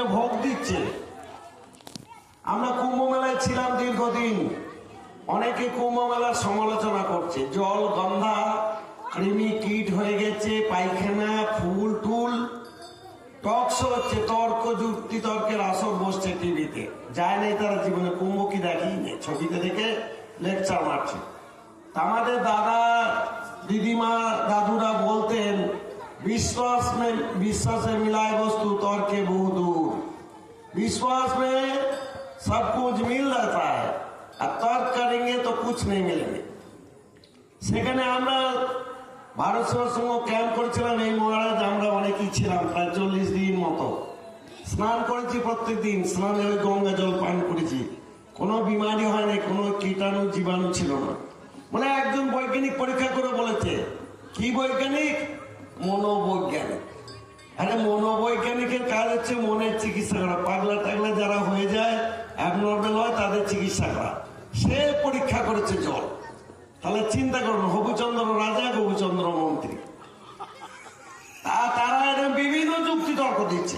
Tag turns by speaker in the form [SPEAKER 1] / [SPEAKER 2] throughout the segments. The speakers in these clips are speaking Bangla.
[SPEAKER 1] লোকে ভোগ দিচ্ছে। আমরা কুম্ভ মেলায় ছিলাম দীর্ঘদিন। অনেকে কুম্ভ মেলার সমালোচনা করছে। জল, গন্ধা, কৃমি, কীট হয়ে গেছে, পায়খানা, ফুল, টুল। টক্স হচ্ছে তর্ক, যুক্তি, তর্কের আসর বসছে টিভিতে। যায় নাই তারা জীবনে কুম্ভ কি দেখিনি ছবিতে দেখে লেকচার মারছে। আমাদের দাদা, দিদিমা, দাদুরা বলতেন বিশ্বাস বিশ্বাসে মিলায় বস্তু, তর্কে বহু विश्वास में सब कुछ मिल जाता है और तर्क करेंगे तो कुछ नहीं मिलेंगे সেখানে আমরা ভারত সেবার সঙ্গে ক্যাম্প করেছিলাম এই মহারাজ আমরা অনেকেই ছিলাম প্রায় চল্লিশ দিন মতো স্নান করেছি প্রত্যেক দিন স্নানে ওই গঙ্গা জল পান করেছি কোনো বিমারি হয়নি কোনো কীটাণু জীবাণু ছিল না মানে একজন বৈজ্ঞানিক পরীক্ষা করে বলেছে কি বৈজ্ঞানিক মনোবৈজ্ঞানিক আরে মনোবৈজ্ঞানিকের কাজ হচ্ছে মনের চিকিৎসা করা। পাগলা টাগলা যারা হয়ে যায় অ্যাবনর্মাল হয়, তাদের চিকিৎসা করা। সে পরীক্ষা করেছে জল। তাহলে চিন্তা করুন হবুচন্দ্র রাজা হবুচন্দ্র মন্ত্রী। তারা এরকম বিভিন্ন যুক্তি তর্ক দিচ্ছে।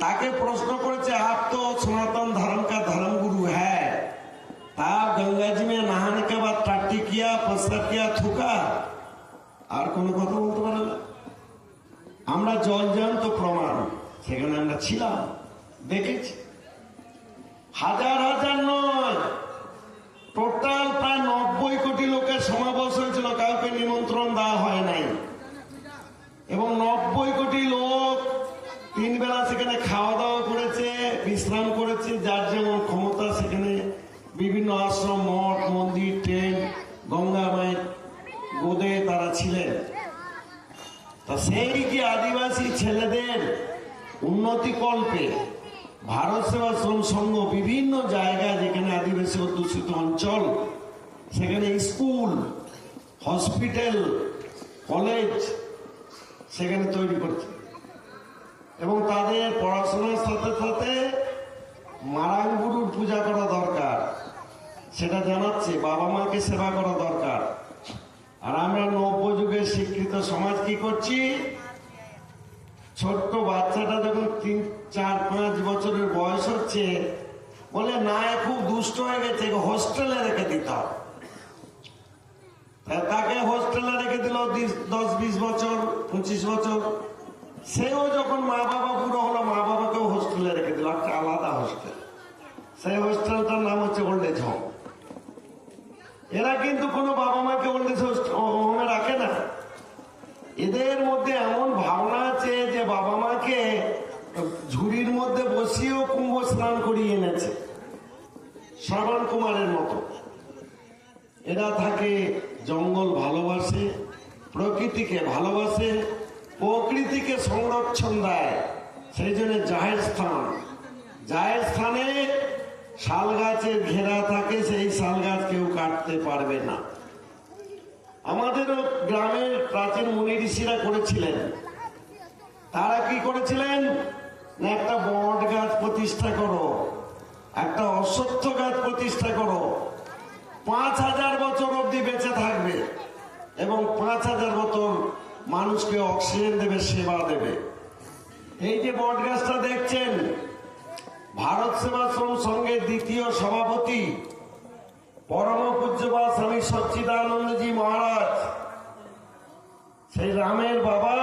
[SPEAKER 1] তাকে প্রশ্ন করেছে, আপ তো সনাতন ধর্ম কা ধর্ম গুরু হ্যাঁ। তা গঙ্গাজি মে নাহানে কিয়া কিয়া, থুকা? আর কোনো কথা বলতে পারে না। আমরা জল জ্যান্ত প্রমাণ সেখানে আমরা ছিলাম দেখেছি। হাজার হাজার নয় টোটাল প্রায় নব্বই কোটি লোকের সমাবেশ হয়েছিল কাউকে নিমন্ত্রণ দেওয়া হয় নাই এবং নব্বই কোটি লোক তিন বেলা সেখানে খাওয়া দাওয়া করেছে বিশ্রাম করেছে যার যেমন ক্ষমতা সেখানে বিভিন্ন আশ্রম মঠ মন্দির ট্রেন গঙ্গা মায়ের গোদে তারা ছিলেন তা সেই যে আদিবাসী ছেলেদের উন্নতি কল্পে ভারত সেবাশ্রম সংঘ বিভিন্ন জায়গায় যেখানে আদিবাসী অধ্যুষিত অঞ্চল, সেখানে স্কুল, হসপিটাল, কলেজ সেখানে তৈরি করছে। এবং তাদের পড়াশোনার সাথে সাথে মারাং গুরুর পূজা করা দরকার, সেটা জানাচ্ছে, বাবা মাকে সেবা করা দরকার। আর আমরা নব্য যুগের শিক্ষিত সমাজ কি করছি? ছোট্ট বাচ্চাটা যখন তিন, চার, পাঁচ বছরের বয়স হচ্ছে, বলে, না খুব দুষ্ট হয়ে গেছে হোস্টেলে রেখে দিতে তাকে হোস্টেলে রেখে দিল দশ, বিশ বছর, পঁচিশ বছর। সেও যখন মা বাবা পুরো হলো, মা বাবাকেও হোস্টেলে রেখে দিল, একটা আলাদা হোস্টেল। সেই হোস্টেলটার নাম হচ্ছে ওল্ড এজ হোম। এরা কিন্তু কোনো বাবা মাকে ওল্ড হোমে রাখে না। এদের মধ্যে এমন ভাবনা আছে যে বাবা মাকে ঝুড়ির মধ্যে বসিয়েও কুম্ভ স্নান করিয়ে এনেছে, শ্রাবণ কুমারের মতো। এরা থাকে জঙ্গল ভালোবাসে, প্রকৃতিকে ভালোবাসে, প্রকৃতিকে সংরক্ষণ দেয়, সেই জন্য জাহের স্থান। জাহের স্থানে শাল গাছের ঘেরা থাকে, সেই শাল গাছ কাটতে পারবে না। আমাদেরও গ্রামের প্রাচীন মুনি ঋষিরা করেছিলেন। তারা কি করেছিলেন? না, একটা বট গাছ প্রতিষ্ঠা করো, একটা অশ্বত্থ গাছ প্রতিষ্ঠা করো। পাঁচ হাজার বছর অবধি বেঁচে থাকবে এবং পাঁচ হাজার বছর মানুষকে অক্সিজেন দেবে, সেবা দেবে। এই যে বট গাছটা দেখছেন, ভারত সেবাশ্রম সংঘের দ্বিতীয় সভাপতি পরম পূজ্যপাল স্বামী সচ্চিদানন্দজি মহারাজ। সেই রামের বাবা,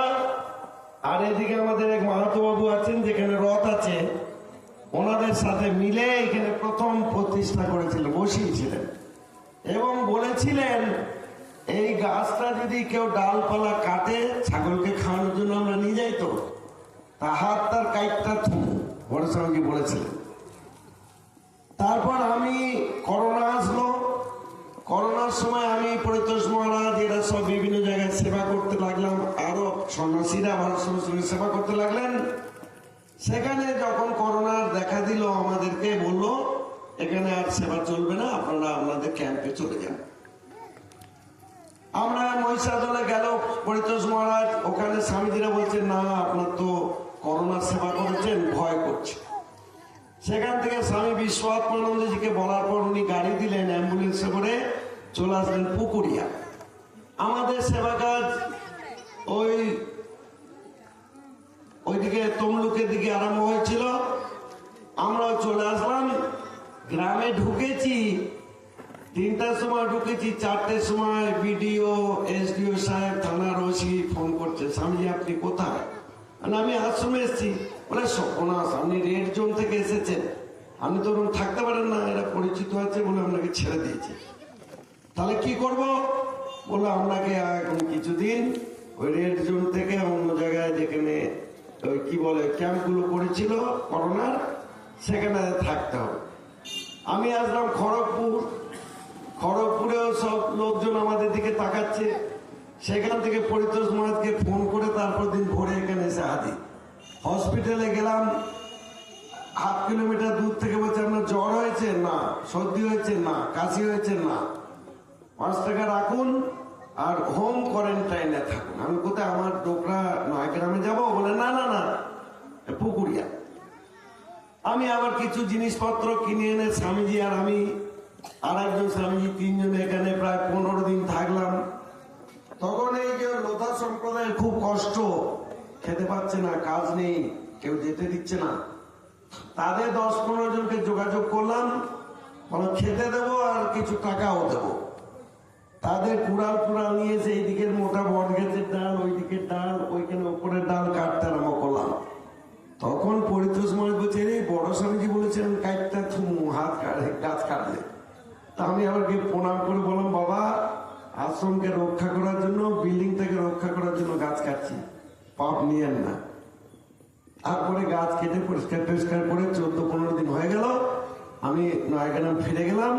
[SPEAKER 1] আর এদিকে আমাদের এক মাহাতো বাবু আছেন, যেখানে রথ আছে, ওনাদের সাথে মিলে এখানে প্রথম প্রতিষ্ঠা করেছিলেন বসিয়েছিলেন। এবং বলেছিলেন, এই গাছটা যদি কেউ ডালপালা কাটে, ছাগলকে খাওয়ানোর জন্য আমরা নিয়ে যাই তো? তা হাত তার কাইটটা বড় স্বামীজি বলেছিলেন। তারপর আমি করোনা আসলো করোনার সময় আমি পরিতোষ মহারাজ, এরা সব বিভিন্ন জায়গায় সেবা করতে লাগলাম। আরও সন্ন্যাসীরা ভারত সমাজের সেবা করতে লাগলেন। সেখানে যখন করোনার দেখা দিল আমাদেরকে, বলল, এখানে আর সেবা চলবে না, আপনারা আপনাদের ক্যাম্পে চলে যান। আমরা মহিষাদলে গেল, পরিতোষ মহারাজ, ওখানে স্বামীজিরা বলছেন, না, আপনার তো করোনার সেবা করেছেন, ভয় করছে। সেখান থেকে স্বামী বিশ্বআত্মানন্দজিকে বলার পর উনি গাড়ি দিলেন, অ্যাম্বুলেন্সে চলে আসলেন পুকুরিয়া। আমাদের সেবা কাজ ওই ওইদিকে তমলুকের দিকে আরম্ভ হয়েছিল। আমরাও চলে আসলাম। গ্রামে ঢুকেছি। তিনটার সময় ঢুকেছি, চারটের সময় বিডিও, এসডিও সাহেব থানার ওসি ফোন করছে, স্বামীজি আপনি কোথায়? আর আমি আশ্রমে এসেছি। বলে সপনাস আপনি রেড জোন থেকে এসেছেন। আপনি তো ওরকম থাকতে পারেন না, এরা পরিচিত আছে বলে আপনাকে ছেড়ে দিয়েছে। তাহলে কি করব? বলল, আপনাকে এখন কিছুদিন ওই রেড জোন থেকে অন্য জায়গায় যেখানে ওই কি বলে ক্যাম্পগুলো করেছিল করোনার, সেখানে থাকতে হবে। আমি আসলাম খড়গপুর। খড়গপুরেও সব লোকজন আমাদের দিকে তাকাচ্ছে। সেখান থেকে পরিতোষ মহাজকে ফোন করে তারপর দিন ভোরে এখানে এসে হাজির। হসপিটালে গেলাম। হাফ কিলোমিটার দূর থেকে বলছে, আপনার জ্বর হয়েছে? না। সর্দি হয়েছে? না। কাশি হয়েছে? না। পাঁচ টাকা রাখুন আর হোম কোয়ারেন্টাইনে থাকুন। আমি কোথায়? আমার ডোকরা নয়গ্রামে যাব? বলে, না না না, পুকুরিয়া। আমি আবার কিছু জিনিসপত্র কিনে এনে স্বামীজি আর আমি, আর একজন স্বামীজি, তিনজন এখানে প্রায় পনেরো দিন থাকলাম। তখন এই যে লোধা সম্প্রদায়ের খুব কষ্ট, খেতে পাচ্ছে না, কাজ নেই, কেউ যেতে দিচ্ছে না। তাদের দশ পনেরো জনকে যোগাযোগ করলাম খেতে দেবো আর কিছু টাকাও দেবো। তাদের কুড়াল কুড়াল নিয়ে এসে এই দিকের মোটা বট ডাল ওই দিকের ডাল, ওইখানে উপরের ডাল কাটতে আরম্ভ করলাম। তখন পরিতোষ মনে বলছে রে বড় স্বামীজি বলেছেন কাটটা হাত কাটে গাছ কাটলে। তা আমি আবার প্রণাম করে বললাম, বাবা, আশ্রমকে রক্ষা করার জন্য, বিল্ডিংটাকে রক্ষা করার জন্য গাছ কাটছি। পাপ নিয়েন না। তারপরে গাছ কেটে পরিষ্কার টরিষ্কার করে চোদ্দ পনেরো দিন হয়ে গেল। আমি নয়গ্রাম ফিরে গেলাম।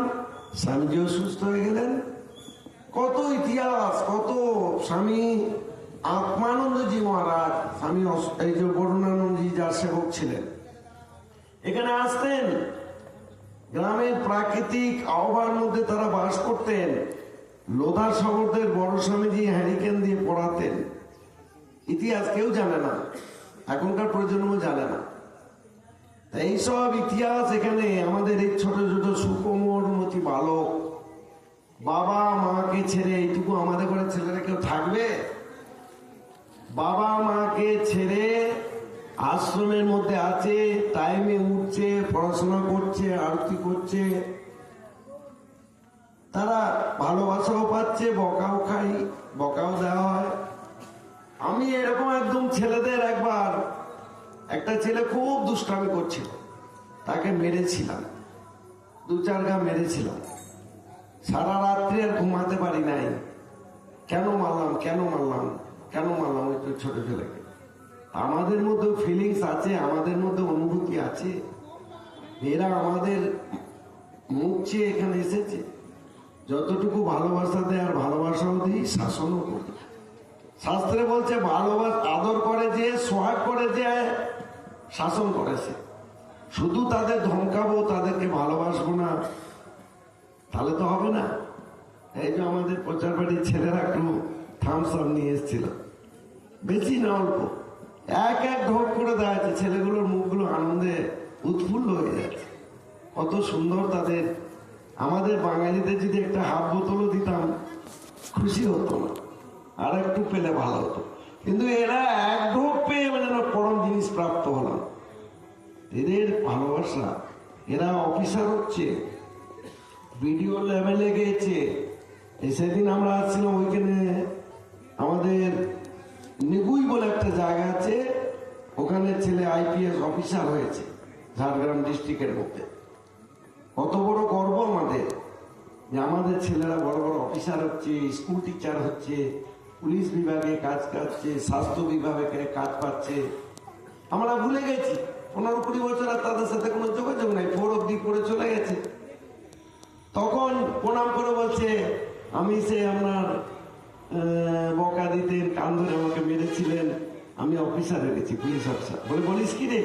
[SPEAKER 1] স্বামীজিও সুস্থ হয়ে গেলেন। কত ইতিহাস, কত স্বামী আত্মানন্দজি মহারাজ, স্বামী এই যে বরুণানন্দজি যার সেবক ছিলেন। এখানে আসতেন, গ্রামের প্রাকৃতিক আহ্বার মধ্যে তারা বাস করতেন লোধা শহরদের বড় স্বামীজি হ্যারিকেন দিয়ে পড়াতেন। ইতিহাস কেউ জানে না, এখনকার প্রজন্ম জানে না। এইসব ইতিহাস এখানে আমাদের এই ছোট ছোট সুকোমর মতি বালক বাবা মাকে ছেড়ে এইটুকু আমাদের ঘরে ছেলেরা কেউ থাকবে? বাবা মাকে ছেড়ে আশ্রমের মধ্যে আছে টাইমে উঠছে, পড়াশোনা করছে, আরতি করছে। তারা ভালোবাসাও পাচ্ছে, বকাও খাই বকাও দেওয়া হয়। আমি এরকম একদম ছেলেদের একবার একটা ছেলে খুব দুষ্টামি করছিল। তাকে মেরেছিলাম। দু চার গা মেরেছিলাম। সারা রাত্রি আর ঘুমাতে পারি নাই। কেন মারলাম কেন মারলাম কেন মারলাম ওই ছোট ছেলেকে? আমাদের মধ্যে ফিলিংস আছে, আমাদের মধ্যে অনুভূতি আছে। এরা আমাদের মুখ চেয়ে এখানে এসেছে। যতটুকু ভালোবাসা দেয় আর ভালোবাসাও দিই, শাসনও করি। শাস্ত্রে বলছে, ভালোবাস, আদর করে যে, সোহাগ করে যে, শাসন করেছে শুধু তাদের ধমকাবো, তাদেরকে ভালোবাসবো না তাহলে তো হবে না। এই যে আমাদের প্রচার বাড়ির ছেলেরা একটু থামস আপ নিয়ে এসেছিল। বেশি না অল্প। এক এক ঢোক করে আছে ছেলেগুলোর মুখগুলো আনন্দে উৎফুল্ল হয়ে যাচ্ছে। কত সুন্দর তাদের। আমাদের বাঙালিদের যদি একটা হাফ বোতলও দিতাম, খুশি হতো না। আর একটু পেলে ভালো হতো। কিন্তু এরা এক ঢোক পেয়ে মানে পরম জিনিস প্রাপ্ত হলাম। এদের ভালোবাসা, এরা অফিসার হচ্ছে। ভিডিও লেভেলে গিয়েছে। সেদিন আমরা আসছিলাম ওইখানে আমাদের নিগুই বলে একটা জায়গা আছে, ওখানে ছেলে আইপিএস অফিসার হয়েছে ঝাড়গ্রাম ডিস্ট্রিক্টের মধ্যে। কত বড় গর্ব আমাদের যে আমাদের ছেলেরা বড় বড় অফিসার হচ্ছে স্কুল টিচার হচ্ছে, পুলিশ বিভাগে কাজ করছে স্বাস্থ্য বিভাগে কাজ পাচ্ছে। আমরা ভুলে গেছি। পনেরো কুড়ি বছর আর তাদের সাথে কোনো যোগাযোগ নাই। ফোর অব্দি করে চলে গেছে তখন প্রণাম করে বলছে আমি সে আপনার বকা দিতেন, কান ধরে আমাকে মেরেছিলেন, আমি অফিসারে গেছি, পুলিশ অফিসার। বলে, বলিস কি রে?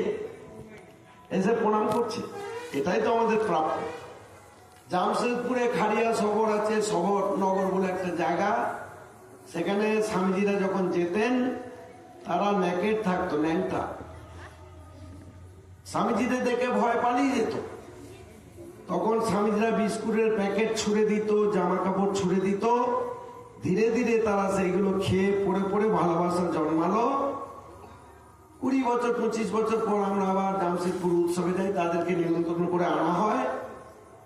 [SPEAKER 1] এসে প্রণাম করছে, এটাই তো আমাদের প্রাপ্য। জামশেদপুরে খাড়িয়া শহর আছে, শহর, নগর বলে একটা জায়গা। সেখানে স্বামীজিরা যখন যেতেন, তারা ন্যাকেট থাকতো, ন্যাংটা। স্বামীজিদের দেখে ভয় পালিয়ে যেত। তখন স্বামীজিরা বিস্কুটের প্যাকেট ছুড়ে দিত জামা কাপড় ছুড়ে দিত। ধীরে ধীরে তারা সেইগুলো খেয়ে পড়ে পড়ে ভালোবাসা জন্মালো। কুড়ি বছর, পঁচিশ বছর পর আমরা আবার জামশেদপুর উৎসবে যাই, তাদেরকে নিমন্ত্রণ করে আনা হয়।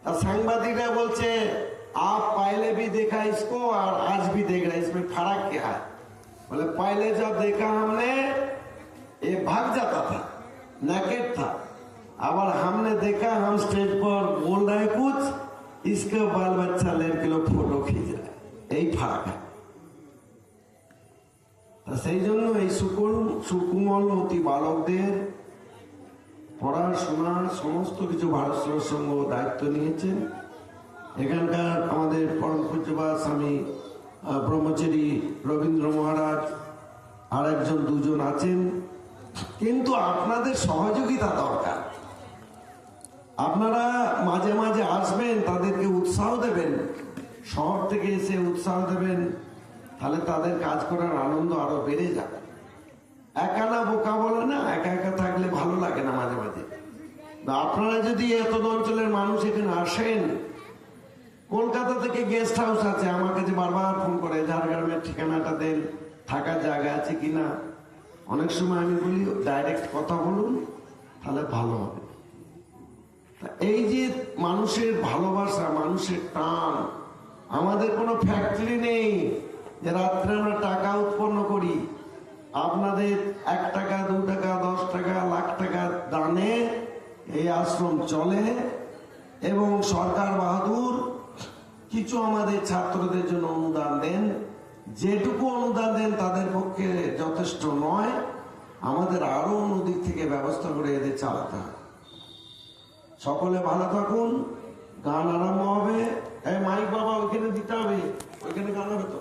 [SPEAKER 1] তা সাংবাদিকরা বলছে, আপ পাইলে বি দেখা ইসকো আর আজ বি দেখা ইসমে ফারাক কে হয়? বলে, পাইলে যা দেখা जब এ ভাগ যাতা भाग जाता था अब हमने देखा हम स्टेज पर बोल रहे हैं कुछ इसके बाल बच्चा लेके लोग फोटो खींच रहे हैं यही फर्क है তা সেই জন্য এই সুকুল সুকুমল অতি বালকদের পড়াশোনা সমস্ত কিছু ভারত সেবা সংঘ দায়িত্ব নিয়েছেন এখানকার আমাদের পরম পূজ্যবা স্বামী আহ, ব্রহ্মচারী রবীন্দ্র মহারাজ আর একজন দুজন আছেন কিন্তু আপনাদের সহযোগিতা দরকার আপনারা মাঝে মাঝে আসবেন, তাদেরকে উৎসাহ দেবেন। শহর থেকে এসে উৎসাহ দেবেন, তাহলে তাদের কাজ করার আনন্দ আরও বেড়ে যাবে। একা না বোকা বলে না, একা একা থাকলে ভালো লাগে না মাঝে মাঝে। আপনারা যদি এত অঞ্চলের মানুষ এখানে আসেন, কলকাতা থেকে গেস্ট হাউস আছে আমার কাছে বারবার ফোন করে ঝাড়গ্রামের ঠিকানাটা দেন, থাকার জায়গা আছে কিনা। অনেক সময় আমি বলি ডাইরেক্ট কথা বলুন, তাহলে ভালো হবে। এই যে মানুষের ভালোবাসা, মানুষের টান, আমাদের কোনো ফ্যাক্টরি নেই যে রাত্রে আমরা টাকা উৎপন্ন করি। আপনাদের এক টাকা, দু টাকা, দশ টাকা, লাখ টাকা দানে এই আশ্রম চলে এবং সরকার বাহাদুর কিছু আমাদের ছাত্রদের জন্য অনুদান দেন। যেটুকু অনুদান দেন তাদের পক্ষে যথেষ্ট নয়। আমাদের আরও অন্যদিক থেকে ব্যবস্থা করে এদের চালাতে হয়। সকলে ভালো থাকুন, গান আরম্ভ হবে। হ্যাঁ মাইক বাবা, ওইখানে দিতে হবে। ওইখানে গান হবে তো?